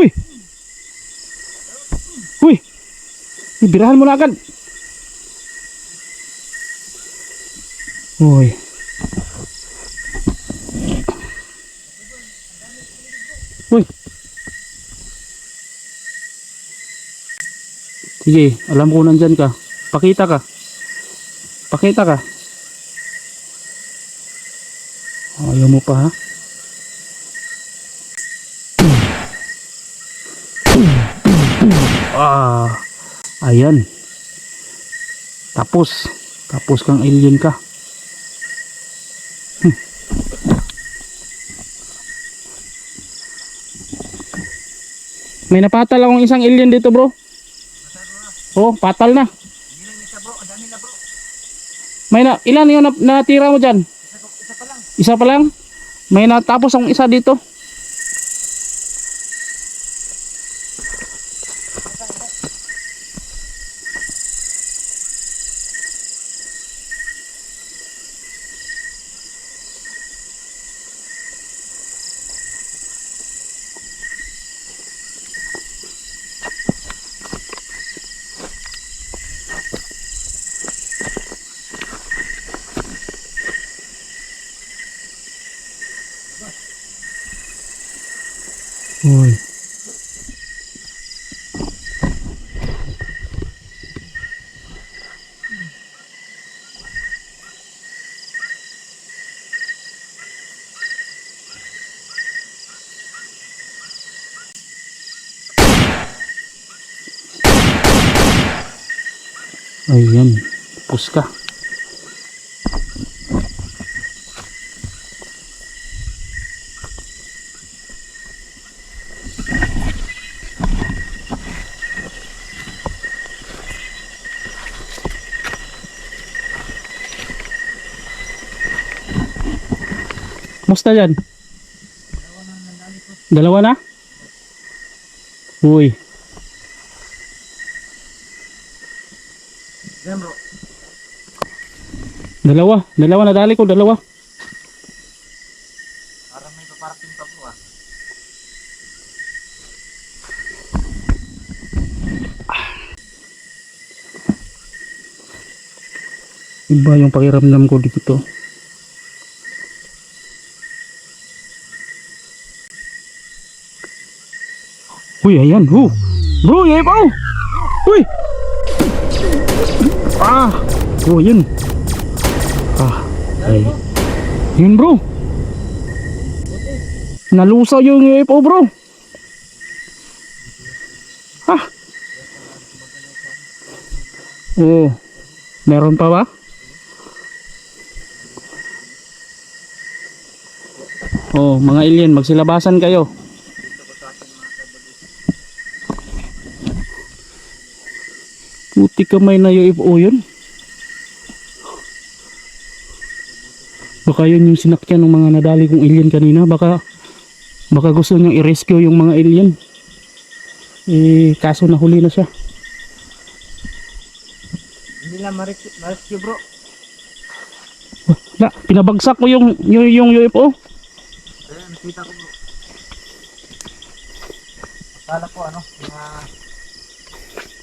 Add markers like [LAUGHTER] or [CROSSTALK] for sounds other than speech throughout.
Huy! Huy! Ibirahan mo na agad. Uy. Uy. Sige, alam ko nandyan ka. Pakita ka. Pakita ka. Ayaw mo pa ha? Ah, ayan. Tapos, tapos kang alien ka. Hmm. May napatal akong isang alien dito, bro. Oh, patal na. May na, ilan yung na, natira mo dyan? Isa pa lang. May natapos akong isa dito. Uy. Ayan, pus Musta dyan? Dalawa na? Uy. Dalawa. Dalawa na dali ko. Dalawa. Parang may paparating pa po ah. Iba yung pakiramdam ko dito. Uy, ayan. Hu. Bro, yay pa. Uy. Ah. Oh, yun. Ah. Ay. Yun, bro. Nalusaw yung UFO, bro. Ah. Oh. Meron pa ba? Oh, mga alien, magsilabasan kayo. Kamay na UFO yun. Baka yun yung sinakyan ng mga nadali kong alien kanina. Baka, baka gusto niyang i-rescue yung mga alien. Eh, kaso nahuli na siya. Hindi lang ma-rescue bro. Wala, pinabagsak ko yung, yung, yung UFO. Ayan, nakita ko bro. Akala ko ano, mga...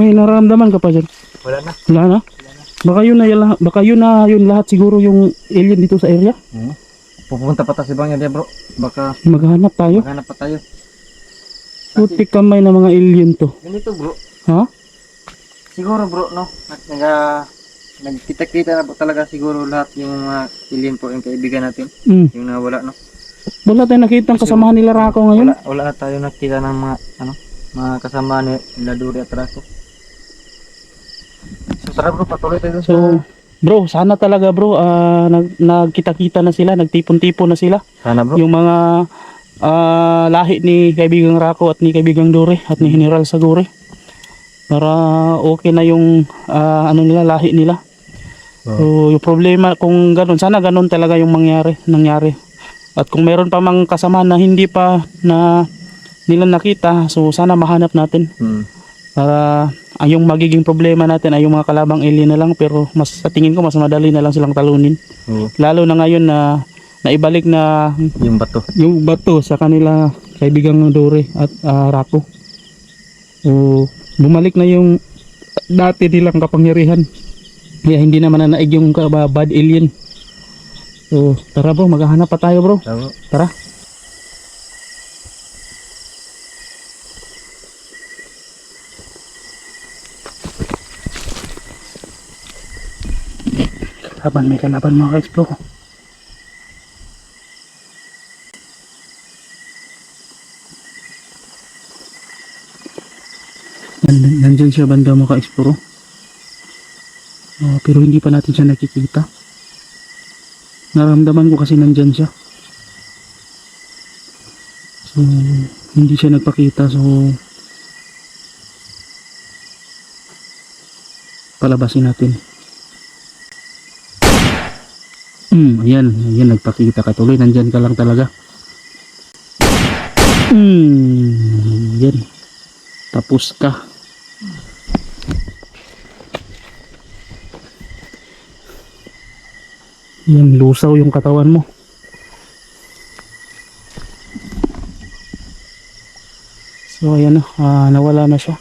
May nararamdaman ka pa dyan. Wala na. Wala na? Wala na. Baka yun na, yun lahat- baka yun na yun lahat siguro yung alien dito sa area. Hmm. Pupunta pa tayo sa ibang area bro. Baka Maghanap tayo. maghanap pa tayo. Puti kamay ng mga alien to. Ganito bro. Ha? Siguro bro, no? Nag, nag, nagkita-kita na po talaga siguro lahat yung mga alien po yung kaibigan natin. Mm. Yung nawala, no? Wala tayong nakita kasamahan nila Rako ngayon. Wala, wala na tayo nakita ng mga, ano, mga kasama ni nila Duri at Rato. Tara bro, patuloy tayo So, bro, sana talaga bro, ah, nag, nagkita-kita na sila, nagtipon-tipon na sila. Sana bro. Yung mga ah, lahi ni kaibigang Rako at ni kaibigang Dore at ni General Sagore. Para okay na yung ah, ano nila, lahi nila. So, yung problema kung ganun, sana ganun talaga yung mangyari, nangyari. At kung meron pa mang kasama na hindi pa na nila nakita, so sana mahanap natin. Hmm. Para ang yung magiging problema natin ay yung mga kalabang alien na lang pero mas sa tingin ko mas madali na lang silang talunin. Oo. Lalo na ngayon na naibalik na Yung bato. yung bato sa kanila kaibigang Dore at ah, Rako. So, bumalik na yung dati nilang kapangyarihan. Kaya hindi naman na naig yung bad alien. So, tara bro, maghahanap pa tayo bro. Tama. Tara. Kalaban, may kalaban mga ka-explore. Nandyan siya banda mga ka-explore. Ah, pero hindi pa natin siya nakikita. Naramdaman ko kasi nandyan siya. So, hindi siya nagpakita. So, palabasin natin. Hmm, ayan. Ayan, nagpakita ka tuloy. Nandyan ka lang talaga. Hmm, yan. Tapos ka. Yan, lusaw yung katawan mo. So ayan na, ah, nawala na siya.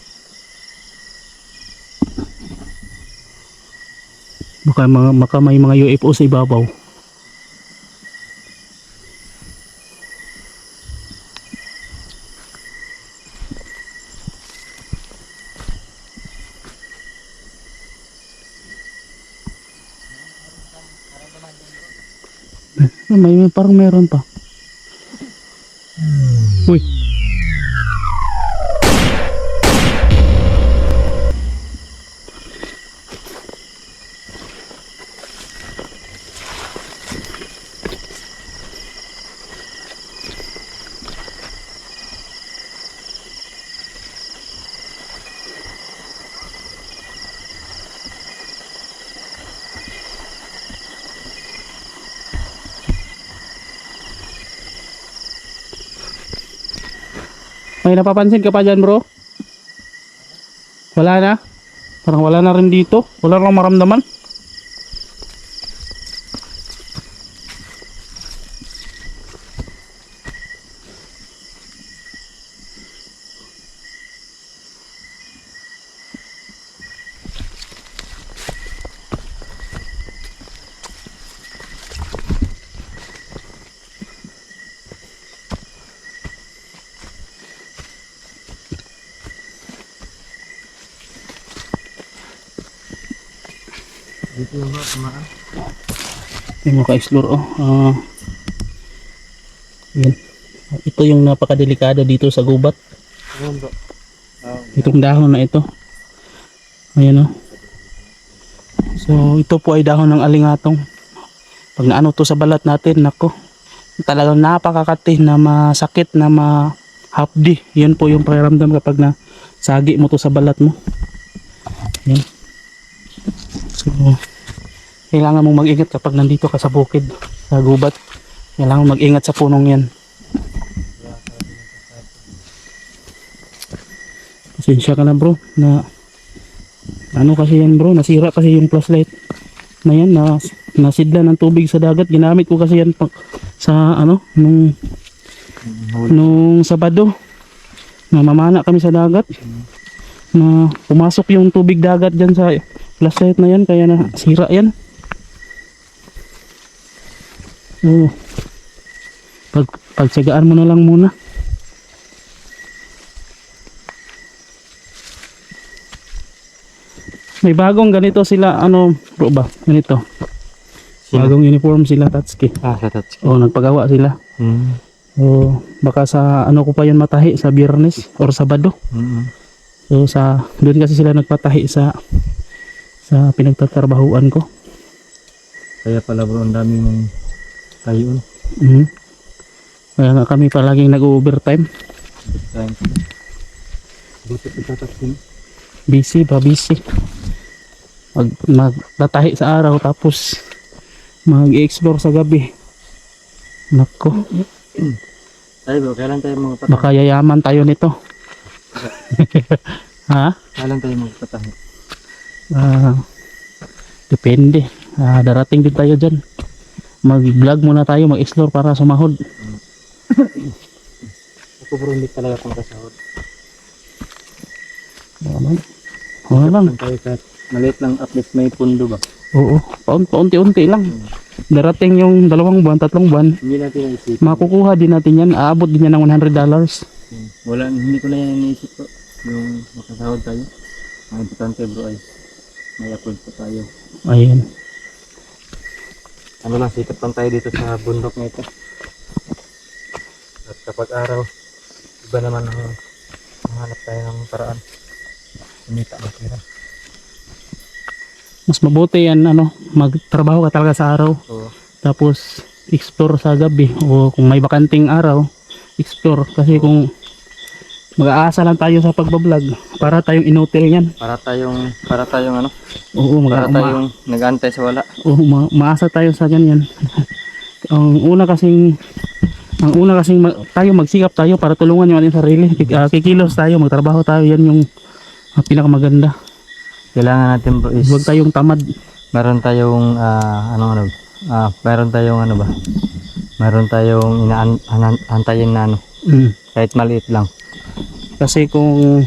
Baka, mga, baka may mga UFO sa ibabaw. May, may parang meron pa. Uy. May napapansin ka pa dyan bro? Wala na? Parang wala na rin dito. Wala lang maramdaman. Dito yung bro, tumaan. May mga ka-explore oh. Ah. yan. Ito yung napakadelikado dito sa gubat. Oh, Itong dahon na ito. Ayan oh. So ito po ay dahon ng alingatong. Pag naano to sa balat natin, nako. Talagang napakakati na masakit na mahapdi. Yan po yung pakiramdam kapag na sagi mo to sa balat mo. Yan. So kailangan mong mag-ingat kapag nandito ka sa bukid, sa gubat. Kailangan mag-ingat sa punong yan. Pasensya ka na bro na ano kasi yan bro, nasira kasi yung flashlight na yan, na, nasidla ng tubig sa dagat. Ginamit ko kasi yan pa, sa ano, nung, nung Sabado. Namamana kami sa dagat. Na pumasok yung tubig dagat dyan sa flashlight na yan, kaya nasira yan. So, pag, pagtsagaan mo na lang muna. May bagong ganito sila, ano, bro ba? Ganito. Sino? Bagong uniform sila, Tatsuki. Ah, sa touch. O, nagpagawa sila. Hmm. O, baka sa, ano ko pa yan matahi, sa biyernes or sabado. Mm So, sa, doon kasi sila nagpatahi sa, sa pinagtatrabahuan ko. Kaya pala bro, ang dami mong tayon. Mhm. Kaya nga kami palaging nag-overtime. Big time. Buti pa tataksin. Busy ba? Busy. Mag, magtatahi sa araw tapos mag-explore sa gabi. Nako, [CLEARS THROAT] Tayo bro, kailan tayo magpatahi? baka yayaman tayo nito. [LAUGHS] ha? Kailan tayo magpatahi? Ah, depende. Ah, darating din tayo dyan. Mag-vlog muna tayo, mag-explore para sumahod. ko bro, hindi talaga ako nakasahod. Ano? Wala lang. Maliit lang at least may pundo ba? Oo. Paun- Paunti-unti lang. Darating yung dalawang buwan, tatlong buwan. Hindi natin naisip. Makukuha din natin yan. Aabot din yan ng 100 dollars. Hmm. Wala, hindi ko na yan iniisip ko. Yung makasahod tayo. Ang importante bro ay may upload pa tayo. Ayun. Ano lang, sikat lang tayo dito sa bundok na ito. At kapag araw, iba naman ang hanap tayo ng paraan. Kumita ng pera. Mas mabuti yan, ano, magtrabaho ka talaga sa araw. So, Tapos, explore sa gabi. O kung may bakanting araw, explore. Kasi kung mag-aasa lang tayo sa pagbablog, para tayong inutil yan. para tayong, para tayong ano, Oo, mag para tayong nag-antay sa wala. Oo, ma- maasa tayo sa ganyan. [LAUGHS] ang una kasing ang una kasing ma- tayo magsikap tayo para tulungan yung ating sarili. Kik- ah, kikilos tayo, magtrabaho tayo, yan yung ah, pinakamaganda. Kailangan natin bro is, Huwag tayong tamad. meron tayong, ah, ano ano, ah, meron tayong ano ba, meron tayong inaantayin na ano, Mm. kahit maliit lang. Kasi kung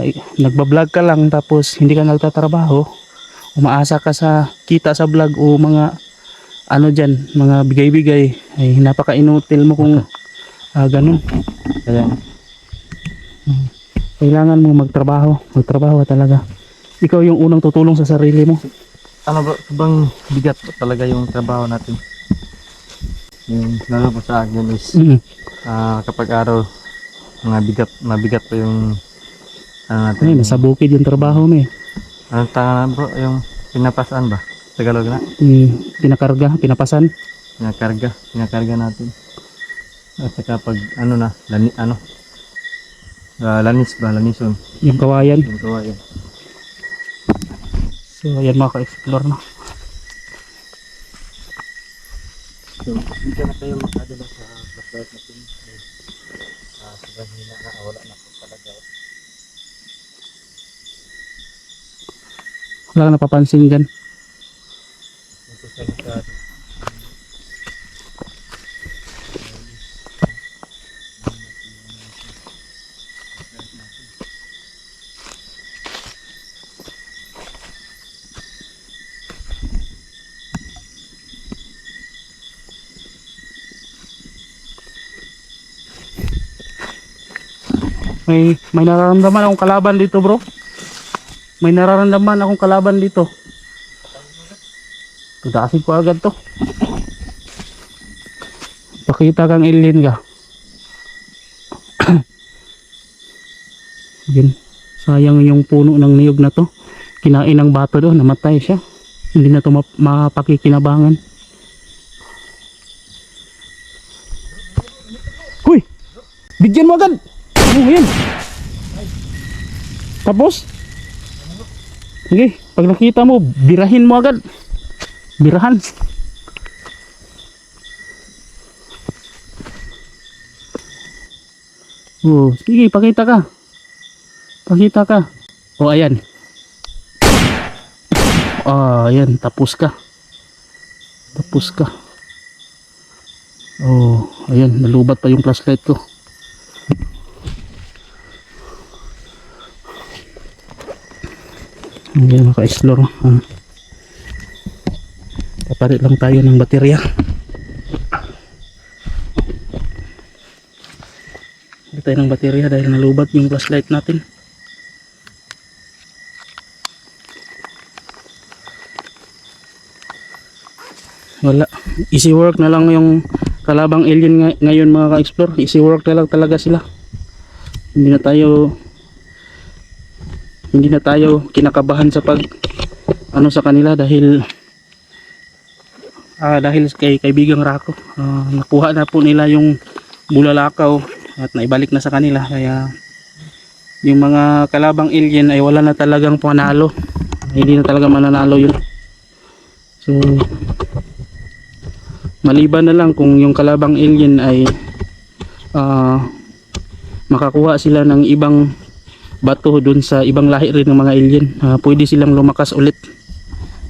i- nagbablog ka lang tapos hindi ka nagtatrabaho, umaasa ka sa kita sa vlog o mga ano dyan, mga bigay-bigay, ay napaka-inutil mo kung ah, ganun. Kaya, Kailangan mo magtrabaho, magtrabaho talaga. Ikaw yung unang tutulong sa sarili mo. ano bro, sobrang bigat talaga yung trabaho natin. Yung lalo po sa akin is, Mm. ah, kapag araw, mga bigat, mabigat po yung, ano natin, Ay, nasa bukid yung trabaho mo eh. anong tanga na bro, yung pinapasaan ba? Tagalog na? Mm, pinakarga, pinapasan. Pinakarga, pinakarga natin. At saka pag, ano na, lani, ano, ah, lanis ba, lanison, Yung kawayan. yung kawayan. So, ayan mga ka-explore na. So, hindi ka na tayo makadala sa flashlight natin. Hina na, wala na po talaga. Wala kang napapansin dyan. Ito sa likod. May, nararamdaman akong kalaban dito bro. May nararamdaman akong kalaban dito. Tudasin ko agad to. Pakita kang alien ka. [CLEARS THROAT] Yun. Sayang yung puno ng niyog na to. Kinain ng bato doon. Namatay siya. Hindi na to map- mapakikinabangan. Huy! Bigyan mo agad! Ano yan? Tapos? Sige, pag nakita mo, birahin mo agad. Birahan. Oh, sige, pakita ka. Pakita ka. Oh, ayan. Ah, ayan, tapos ka. Tapos ka. Oh, ayan, nalubat pa yung flashlight ko. Hindi maka-explore. Ah. Papalit lang tayo ng baterya. Papalit tayo ng baterya dahil nalubat yung flashlight natin. Wala. Easy work na lang yung kalabang alien ngay- ngayon mga ka-explore. Easy work na lang talaga sila. Hindi na tayo hindi na tayo kinakabahan sa pag ano sa kanila dahil ah dahil kay kaibigang Rako. Ah, nakuha na po nila yung bulalakaw at naibalik na sa kanila. Kaya yung mga kalabang alien ay wala na talagang panalo. Hindi na talaga mananalo yun. So maliban na lang kung yung kalabang alien ay ah, makakuha sila ng ibang bato dun sa ibang lahi rin ng mga alien Ah, pwede silang lumakas ulit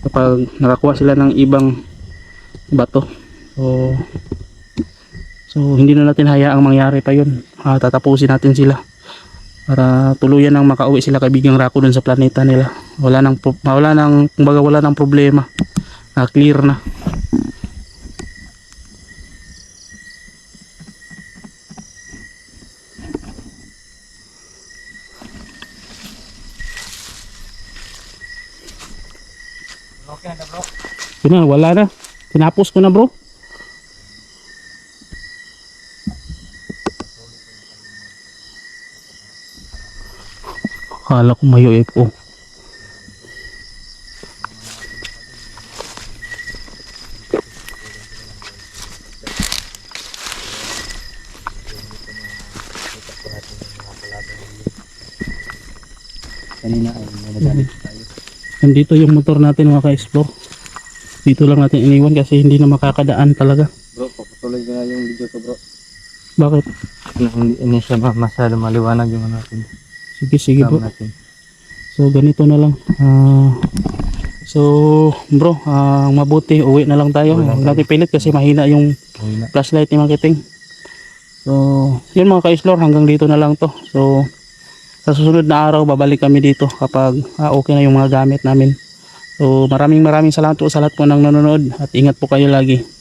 kapag nakakuha sila ng ibang bato so So hindi na natin hayaang mangyari pa yun. Ah, tatapusin natin sila para tuluyan nang makauwi sila kaibigang Rako dun sa planeta nila. Wala nang wala nang kumbaga wala nang problema. Ah, clear na. Yun na, wala na. Tinapos ko na bro. Akala ko may UFO. Kanina ay may nagalit tayo. Nandito yung motor natin mga ka-explore. Dito lang natin iniwan kasi hindi na makakadaan talaga. Bro, paputuloy ko na yung video ko bro. Bakit? Hindi, hindi siya ma- masyado maliwanag yung ano natin. Sige, sige bro. natin. So ganito na lang. Ah, so bro, ah, mabuti uwi na lang tayo. Huwag natin pilit kasi mahina yung Okay na. flashlight ni Makiting. So, yun mga ka-explore, hanggang dito na lang to. So, sa susunod na araw, babalik kami dito kapag ah, okay na yung mga gamit namin. So, maraming maraming salamat po sa lahat po ng nanonood at ingat po kayo lagi.